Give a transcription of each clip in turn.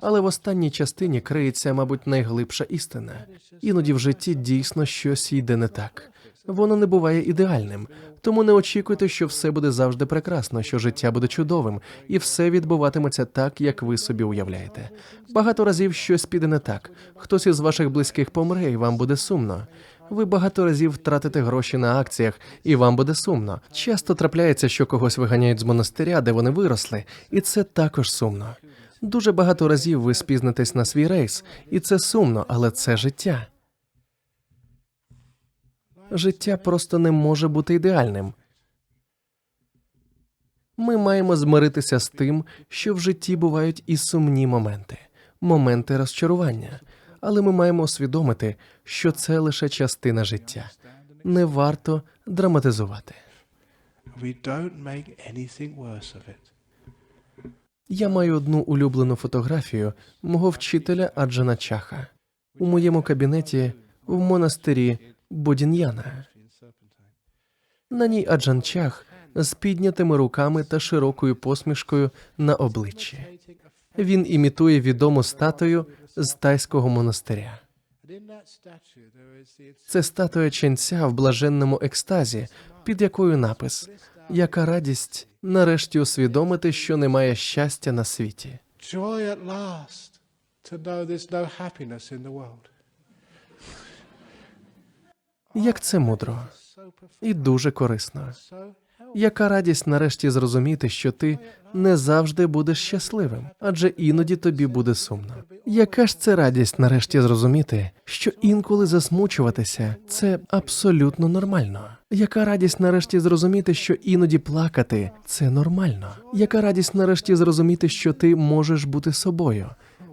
Але в останній частині криється, мабуть, найглибша істина. Іноді в житті дійсно щось йде не так. Воно не буває ідеальним, тому не очікуйте, що все буде завжди прекрасно, що життя буде чудовим, і все відбуватиметься так, як ви собі уявляєте. Багато разів щось піде не так. Хтось із ваших близьких помре, і вам буде сумно. Ви багато разів втратите гроші на акціях, і вам буде сумно. Часто трапляється, що когось виганяють з монастиря, де вони виросли, і це також сумно. Дуже багато разів ви спізнитесь на свій рейс, і це сумно, але це життя. Життя просто не може бути ідеальним. Ми маємо змиритися з тим, що в житті бувають і сумні моменти, моменти розчарування, але ми маємо усвідомити, що це лише частина життя. Не варто драматизувати. We don't make anything worse of it. Я маю одну улюблену фотографію мого вчителя Аджана Чаха у моєму кабінеті в монастирі Бодін'яна. На ній Аджан Чах з піднятими руками та широкою посмішкою на обличчі. Він імітує відому статую з тайського монастиря. Це статуя ченця в блаженному екстазі, під якою напис Яка радість нарешті усвідомити, що немає щастя на світі. Як це мудро і дуже корисно. Яка радість нарешті зрозуміти, що ти не завжди будеш щасливим, адже іноді тобі буде сумно. Яка ж це радість нарешті зрозуміти, що інколи засмучуватися це абсолютно нормально? Яка радість нарешті зрозуміти, що іноді плакати це нормально? Яка радість нарешті зрозуміти, що ти можеш бути собою?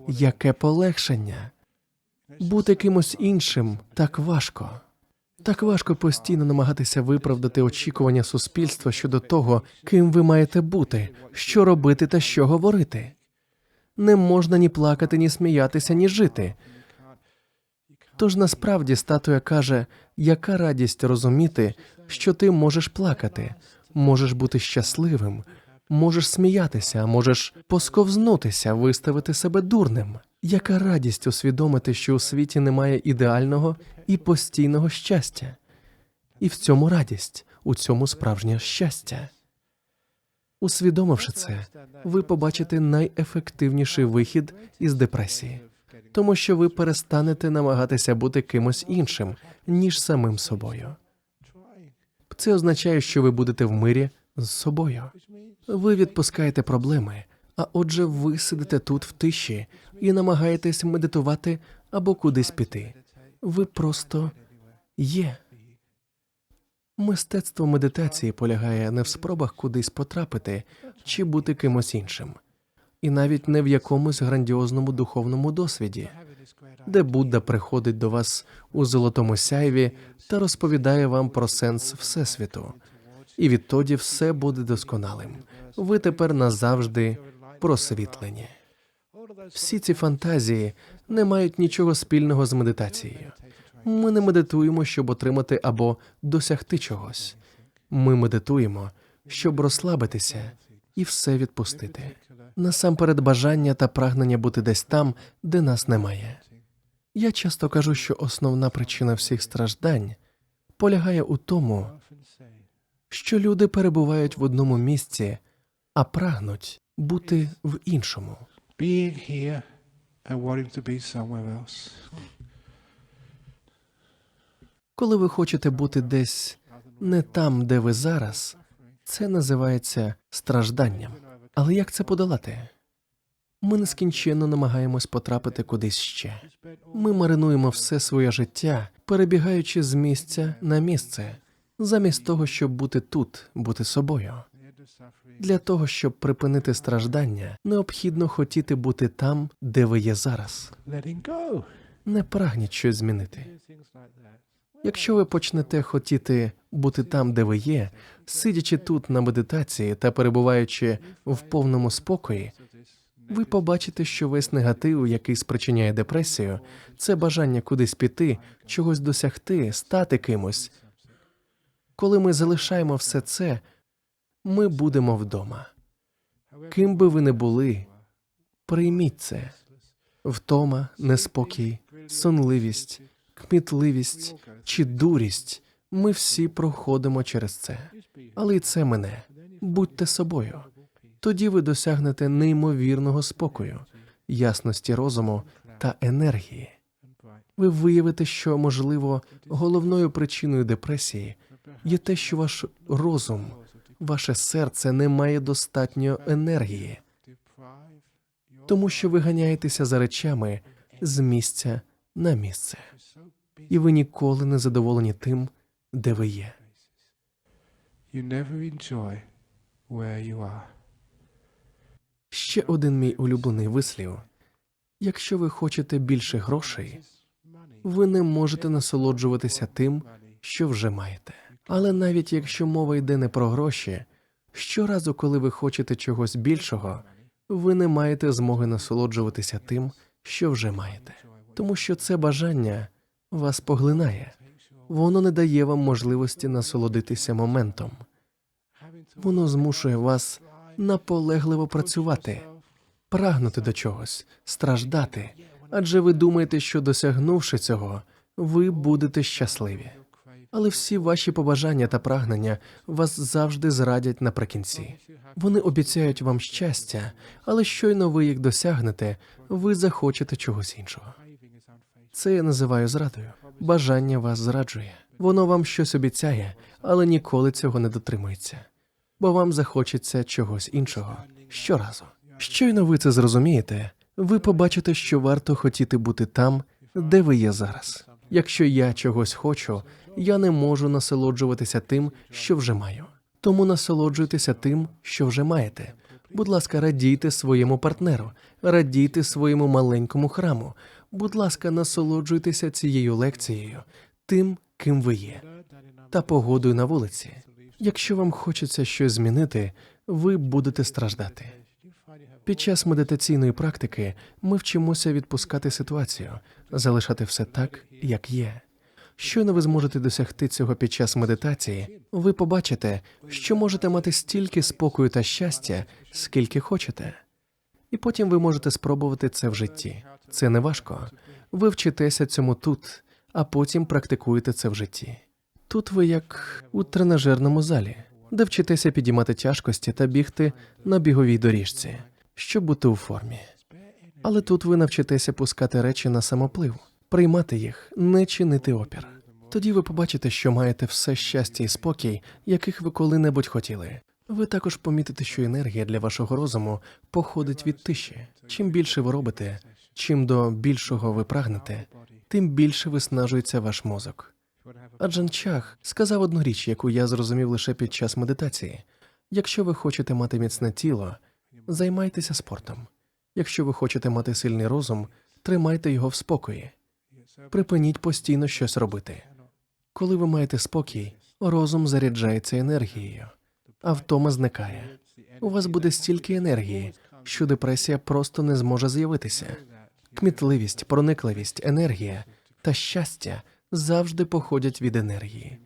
Яке полегшення? Бути кимось іншим так важко. Так важко постійно намагатися виправдати очікування суспільства щодо того, ким ви маєте бути, що робити та що говорити. Не можна ні плакати, ні сміятися, ні жити. Тож насправді статуя каже, яка радість розуміти, що ти можеш плакати, можеш бути щасливим, можеш сміятися, можеш посковзнутися, виставити себе дурним. Яка радість усвідомити, що у світі немає ідеального і постійного щастя, і в цьому радість, у цьому справжнє щастя. Усвідомивши це, ви побачите найефективніший вихід із депресії, тому що ви перестанете намагатися бути кимось іншим, ніж самим собою. Це означає, що ви будете в мирі з собою. Ви відпускаєте проблеми, а отже, ви сидите тут в тиші і намагаєтесь медитувати або кудись піти. Ви просто є. Мистецтво медитації полягає не в спробах кудись потрапити чи бути кимось іншим, і навіть не в якомусь грандіозному духовному досвіді, де Будда приходить до вас у золотому сяйві та розповідає вам про сенс Всесвіту, і відтоді все буде досконалим. Ви тепер назавжди просвітлені. Всі ці фантазії не мають нічого спільного з медитацією. Ми не медитуємо, щоб отримати або досягти чогось. Ми медитуємо, щоб розслабитися і все відпустити. Насамперед бажання та прагнення бути десь там, де нас немає. Я часто кажу, що основна причина всіх страждань полягає у тому, що люди перебувають в одному місці, а прагнуть бути в іншому. Being here and wanting to be somewhere else. Коли ви хочете бути десь не там, де ви зараз, це називається стражданням. Але як це подолати? Ми нескінченно намагаємось потрапити кудись ще. Ми маринуємо все своє життя, перебігаючи з місця на місце, замість того, щоб бути тут, бути собою. Для того, щоб припинити страждання, необхідно хотіти бути там, де ви є зараз. Не прагніть щось змінити. Якщо ви почнете хотіти бути там, де ви є, сидячи тут на медитації та перебуваючи в повному спокої, ви побачите, що весь негатив, який спричиняє депресію, це бажання кудись піти, чогось досягти, стати кимось. Коли ми залишаємо все це, ми будемо вдома. Ким би ви не були, Прийміть це. Втома, неспокій, сонливість, кмітливість чи дурість. Ми всі проходимо через це. Але й це мене. Будьте собою. Тоді ви досягнете неймовірного спокою, ясності розуму та енергії. Ви виявите, що, можливо, головною причиною депресії є те, що ваш розум, ваше серце не має достатньо енергії, тому що ви ганяєтеся за речами з місця на місце, і ви ніколи не задоволені тим, де ви є. Ще один мій улюблений вислів: якщо ви хочете більше грошей, ви не можете насолоджуватися тим, що вже маєте. Але навіть якщо мова йде не про гроші, щоразу, коли ви хочете чогось більшого, ви не маєте змоги насолоджуватися тим, що вже маєте, тому що це бажання вас поглинає, воно не дає вам можливості насолодитися моментом. Воно змушує вас наполегливо працювати, прагнути до чогось, страждати, адже ви думаєте, що досягнувши цього, ви будете щасливі. Але всі ваші побажання та прагнення вас завжди зрадять наприкінці. Вони обіцяють вам щастя, але щойно ви їх досягнете, ви захочете чогось іншого. Це я називаю зрадою. Бажання вас зраджує. Воно вам щось обіцяє, але ніколи цього не дотримується, бо вам захочеться чогось іншого щоразу. Щойно ви це зрозумієте, ви побачите, що варто хотіти бути там, де ви є зараз. Якщо я чогось хочу, я не можу насолоджуватися тим, що вже маю. Тому насолоджуйтеся тим, що вже маєте. Будь ласка, радійте своєму партнеру, радійте своєму маленькому храму. Будь ласка, насолоджуйтеся цією лекцією, тим, ким ви є, та погодою на вулиці. Якщо вам хочеться щось змінити, ви будете страждати. Під час медитаційної практики ми вчимося відпускати ситуацію, залишати все так, як є. Щойно ви зможете досягти цього під час медитації, ви побачите, що можете мати стільки спокою та щастя, скільки хочете. І потім ви можете спробувати це в житті. Це не важко. Ви вчитеся цьому тут, а потім практикуєте це в житті. Тут ви як у тренажерному залі, де вчитеся підіймати тяжкості та бігти на біговій доріжці, щоб бути у формі. Але тут ви навчитеся пускати речі на самоплив, приймати їх, не чинити опір. Тоді ви побачите, що маєте все щастя і спокій, яких ви коли-небудь хотіли. Ви також помітите, що енергія для вашого розуму походить від тиші. Чим більше ви робите, чим до більшого ви прагнете, тим більше виснажується ваш мозок. Аджан Чах сказав одну річ, яку я зрозумів лише під час медитації: якщо ви хочете мати міцне тіло, займайтеся спортом. Якщо ви хочете мати сильний розум, тримайте його в спокої. Припиніть постійно щось робити. Коли ви маєте спокій, розум заряджається енергією, а втома зникає. У вас буде стільки енергії, що депресія просто не зможе з'явитися. Кмітливість, проникливість, енергія та щастя завжди походять від енергії.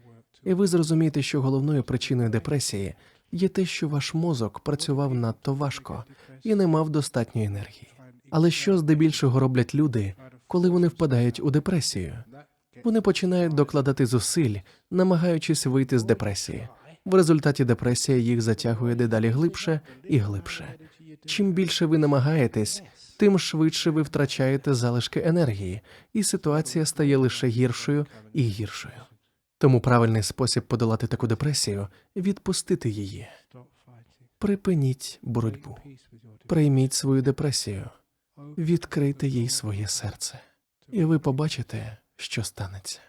І ви зрозумієте, що головною причиною депресії є те, що ваш мозок працював надто важко і не мав достатньої енергії. Але що здебільшого роблять люди, коли вони впадають у депресію? Вони починають докладати зусиль, намагаючись вийти з депресії. В результаті депресія їх затягує дедалі глибше і глибше. Чим більше ви намагаєтесь, тим швидше ви втрачаєте залишки енергії, і ситуація стає лише гіршою і гіршою. Тому правильний спосіб подолати таку депресію відпустити її. Припиніть боротьбу, прийміть свою депресію, відкрийте їй своє серце, і ви побачите, що станеться.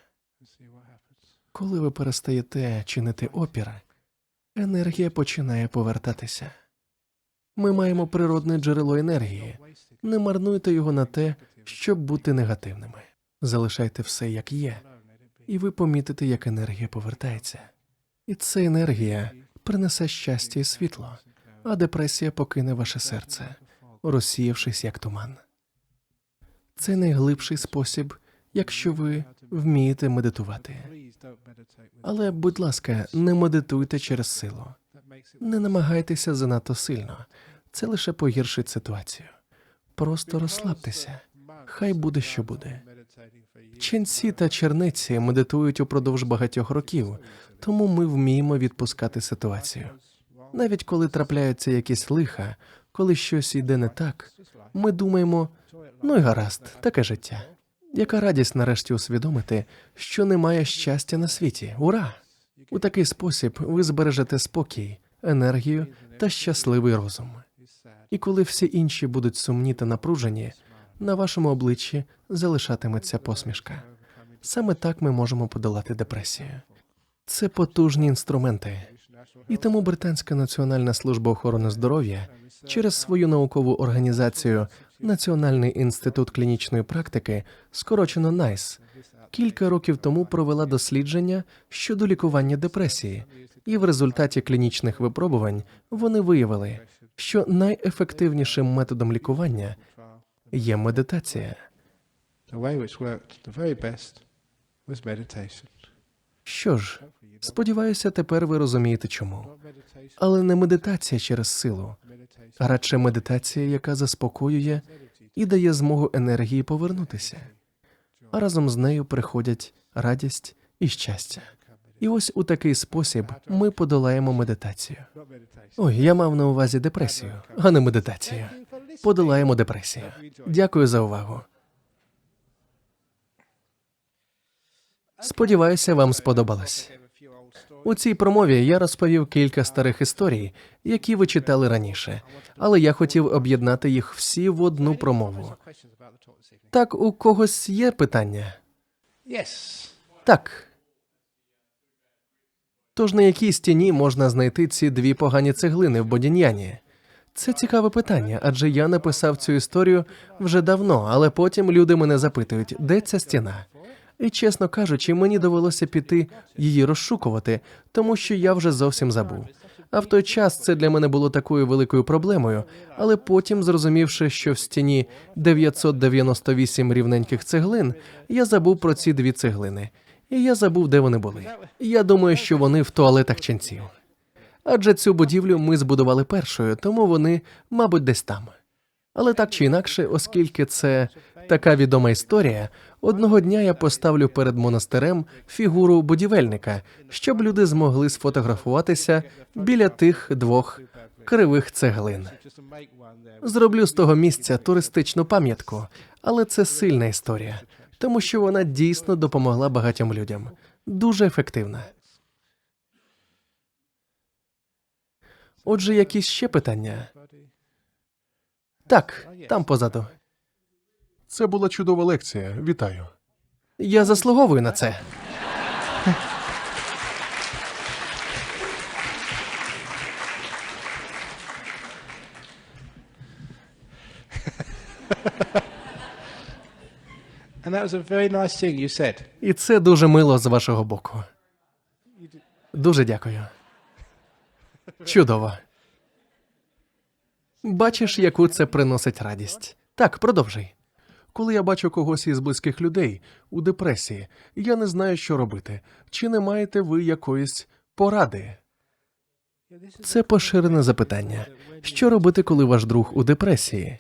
Коли ви перестаєте чинити опір, енергія починає повертатися. Ми маємо природне джерело енергії. Не марнуйте його на те, щоб бути негативними. Залишайте все як є, і ви помітите, як енергія повертається. І ця енергія принесе щастя і світло, а депресія покине ваше серце, розсіявшись як туман. Це найглибший спосіб, якщо ви вмієте медитувати. Але, будь ласка, не медитуйте через силу. Не намагайтеся занадто сильно, це лише погіршить ситуацію. Просто розслабтеся. Хай буде, що буде. Ченці та черниці медитують упродовж багатьох років, тому ми вміємо відпускати ситуацію. Навіть коли трапляються якісь лиха, коли щось йде не так, ми думаємо, ну й гаразд, таке життя. Яка радість нарешті усвідомити, що немає щастя на світі. Ура! У такий спосіб ви збережете спокій, енергію та щасливий розум. І коли всі інші будуть сумні та напружені, на вашому обличчі залишатиметься посмішка. Саме так ми можемо подолати депресію. Це потужні інструменти. І тому Британська національна служба охорони здоров'я через свою наукову організацію Національний інститут клінічної практики, скорочено NICE, кілька років тому провела дослідження щодо лікування депресії, і в результаті клінічних випробувань вони виявили, що найефективнішим методом лікування є медитація. Що ж, сподіваюся, тепер ви розумієте чому. Але не медитація через силу, а радше медитація, яка заспокоює і дає змогу енергії повернутися. А разом з нею приходять радість і щастя. І ось у такий спосіб ми подолаємо медитацію. Ой, я мав на увазі депресію, а не медитацію. Подолаємо депресію. Дякую за увагу. Сподіваюся, вам сподобалось. У цій промові я розповів кілька старих історій, які ви читали раніше, але я хотів об'єднати їх всі в одну промову. Так, у когось є питання? Так. Тож на якій стіні можна знайти ці дві погані цеглини в Бодін'яні? Це цікаве питання, адже я написав цю історію вже давно, але потім люди мене запитують, де ця стіна. І чесно кажучи, мені довелося піти її розшукувати, тому що я вже зовсім забув. А в той час це для мене було такою великою проблемою, але потім, зрозумівши, що в стіні 998 рівненьких цеглин, я забув про ці дві цеглини. І я забув, де вони були. Я думаю, що вони в туалетах ченців. Адже цю будівлю ми збудували першою, тому вони, мабуть, десь там. Але так чи інакше, оскільки це така відома історія, одного дня я поставлю перед монастирем фігуру будівельника, щоб люди змогли сфотографуватися біля тих двох кривих цеглин. Зроблю з того місця туристичну пам'ятку, але це сильна історія, тому що вона дійсно допомогла багатьом людям. Дуже ефективна. Отже, якісь ще питання? Так, там позаду. Це була чудова лекція. Вітаю. Я заслуговую на це. And that was a very nice thing you said. І це дуже мило з вашого боку. Дуже дякую. Чудово. Бачиш, яку це приносить радість. Так, продовжуй. Коли я бачу когось із близьких людей у депресії, я не знаю, що робити. Чи не маєте ви якоїсь поради? Це поширене запитання. Що робити, коли ваш друг у депресії?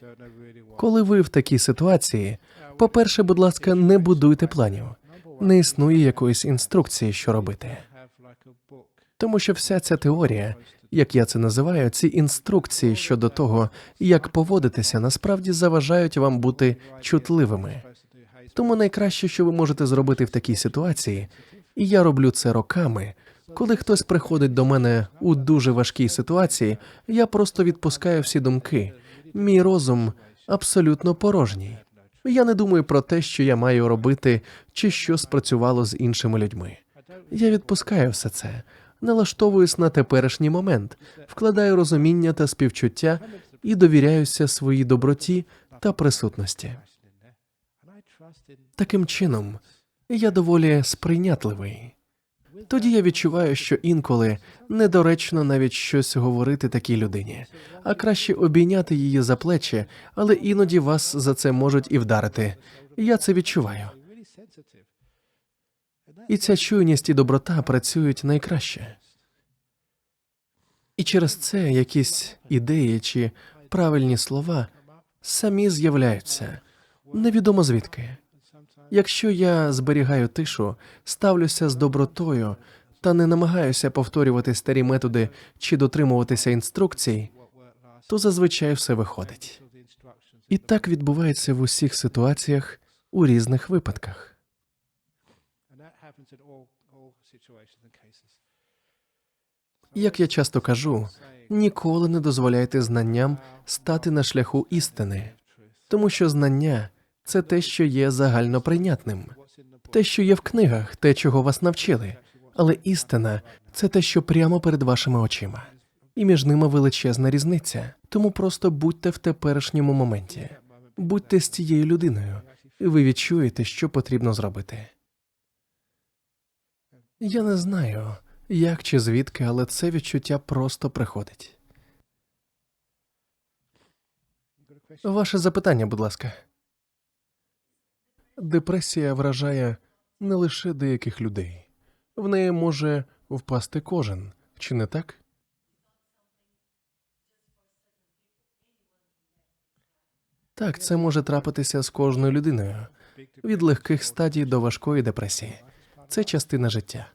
Коли ви в такій ситуації, по-перше, будь ласка, не будуйте планів. Не існує якоїсь інструкції, що робити. Тому що вся ця теорія, як я це називаю, ці інструкції щодо того, як поводитися, насправді заважають вам бути чутливими. Тому найкраще, що ви можете зробити в такій ситуації, і я роблю це роками. Коли хтось приходить до мене у дуже важкій ситуації, я просто відпускаю всі думки. Мій розум абсолютно порожній. Я не думаю про те, що я маю робити, чи що спрацювало з іншими людьми. Я відпускаю все це, налаштовуюсь на теперішній момент, вкладаю розуміння та співчуття і довіряюся своїй доброті та присутності. Таким чином, я доволі сприйнятливий. Тоді я відчуваю, що інколи недоречно навіть щось говорити такій людині, а краще обійняти її за плечі, але іноді вас за це можуть і вдарити. Я це відчуваю. І ця чуйність і доброта працюють найкраще. І через це якісь ідеї чи правильні слова самі з'являються. Невідомо звідки. Якщо я зберігаю тишу, ставлюся з добротою та не намагаюся повторювати старі методи чи дотримуватися інструкцій, то зазвичай все виходить. І так відбувається в усіх ситуаціях у різних випадках. Як я часто кажу, ніколи не дозволяйте знанням стати на шляху істини, тому що знання це те, що є загальноприйнятним, те, що є в книгах, те, чого вас навчили. Але істина це те, що прямо перед вашими очима, і між ними величезна різниця. Тому просто будьте в теперішньому моменті, будьте з цією людиною, і ви відчуєте, що потрібно зробити. Я не знаю, як чи звідки, але це відчуття просто приходить. Ваше запитання, будь ласка. Депресія вражає не лише деяких людей. В неї може впасти кожен, чи не так? Так, це може трапитися з кожною людиною від легких стадій до важкої депресії. Це частина життя.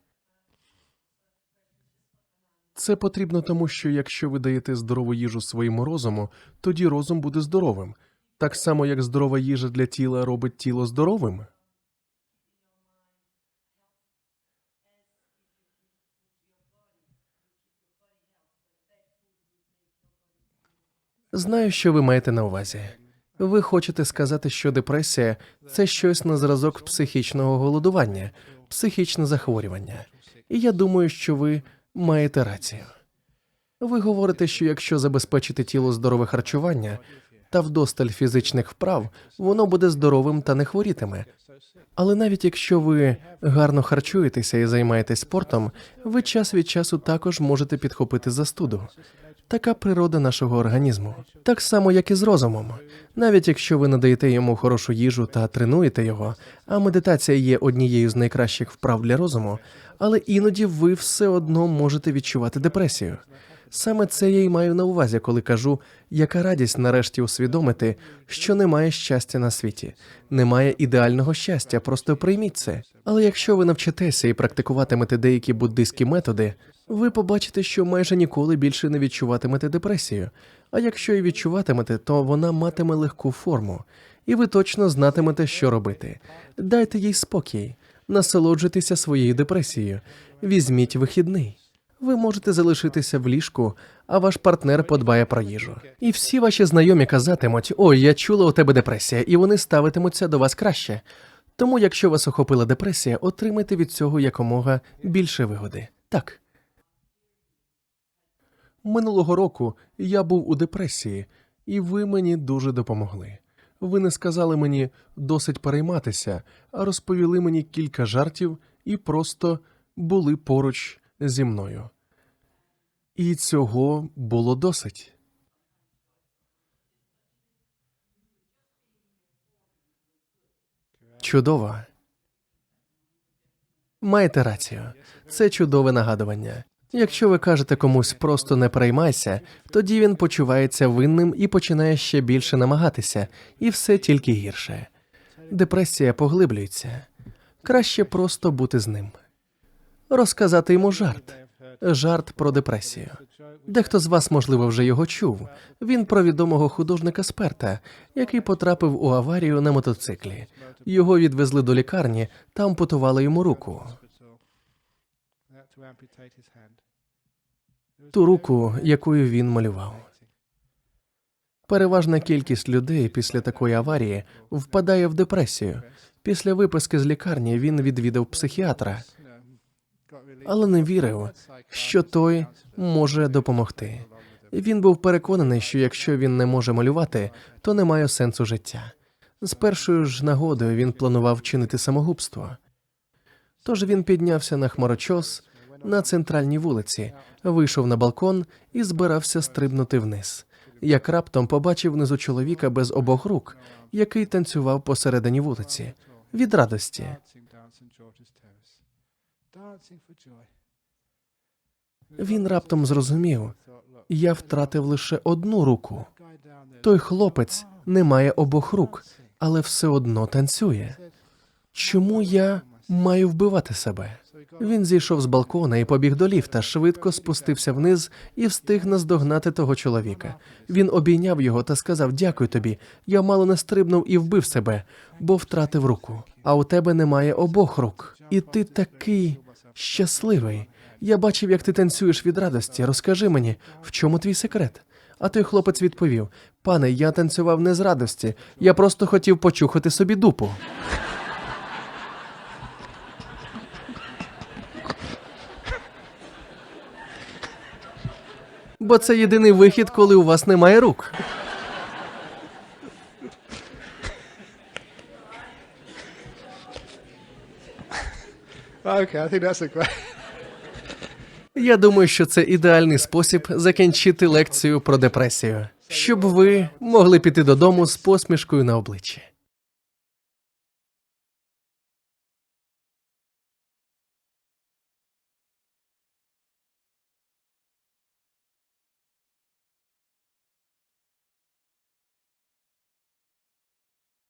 Це потрібно тому, що якщо ви даєте здорову їжу своєму розуму, тоді розум буде здоровим, так само як здорова їжа для тіла робить тіло здоровим. Знаю, що ви маєте на увазі. Ви хочете сказати, що депресія це щось на зразок психічного голодування, психічне захворювання. І я думаю, що ви маєте рацію. Ви говорите, що якщо забезпечити тіло здорове харчування та вдосталь фізичних вправ, воно буде здоровим та не хворітиме. Але навіть якщо ви гарно харчуєтеся і займаєтесь спортом, ви час від часу також можете підхопити застуду. Така природа нашого організму, так само, як і з розумом. Навіть якщо ви надаєте йому хорошу їжу та тренуєте його, а медитація є однією з найкращих вправ для розуму, але іноді ви все одно можете відчувати депресію. Саме це я й маю на увазі, коли кажу, яка радість нарешті усвідомити, що немає щастя на світі, немає ідеального щастя, просто прийміть це. Але якщо ви навчитеся і практикуватимете деякі буддистські методи, ви побачите, що майже ніколи більше не відчуватимете депресію. А якщо і відчуватимете, то вона матиме легку форму, і ви точно знатимете, що робити. Дайте їй спокій, насолоджуйтеся своєю депресією, візьміть вихідний. Ви можете залишитися в ліжку, а ваш партнер подбає про їжу. І всі ваші знайомі казатимуть: ой, я чула у тебе депресія, і вони ставитимуться до вас краще. Тому, якщо вас охопила депресія, отримайте від цього якомога більше вигоди. Так. Минулого року я був у депресії, і ви мені дуже допомогли. Ви не сказали мені досить перейматися, а розповіли мені кілька жартів і просто були поруч зі мною. І цього було досить. Чудово. Маєте рацію. Це чудове нагадування. Якщо ви кажете комусь просто не переймайся, тоді він почувається винним і починає ще більше намагатися, і все тільки гірше. Депресія поглиблюється. Краще просто бути з ним. Розказати йому жарт. Жарт про депресію. Дехто з вас, можливо, вже його чув. Він про відомого художника Сперта, який потрапив у аварію на мотоциклі. Його відвезли до лікарні та ампутували йому руку. Ту руку, якою він малював. Переважна кількість людей після такої аварії впадає в депресію. Після виписки з лікарні він відвідав психіатра, але не вірив, що той може допомогти. Він був переконаний, що якщо він не може малювати, то немає сенсу життя. З першою ж нагодою він планував чинити самогубство. Тож він піднявся на хмарочос на центральній вулиці, вийшов на балкон і збирався стрибнути вниз. Як раптом побачив внизу чоловіка без обох рук, який танцював посередині вулиці від радості. Він раптом зрозумів, я втратив лише одну руку. Той хлопець не має обох рук, але все одно танцює. Чому я маю вбивати себе? Він зійшов з балкона і побіг до ліфта, швидко спустився вниз і встиг наздогнати того чоловіка. Він обійняв його та сказав: Дякую тобі. Я мало не стрибнув і вбив себе, бо втратив руку. А у тебе немає обох рук. І ти такий щасливий. Я бачив, як ти танцюєш від радості. Розкажи мені, в чому твій секрет? А той хлопець відповів: Пане, я танцював не з радості, я просто хотів почухати собі дупу. Бо це єдиний вихід, коли у вас немає рук. Okay, I think that's a great. Я думаю, що це ідеальний спосіб закінчити лекцію про депресію, щоб ви могли піти додому з посмішкою на обличчі.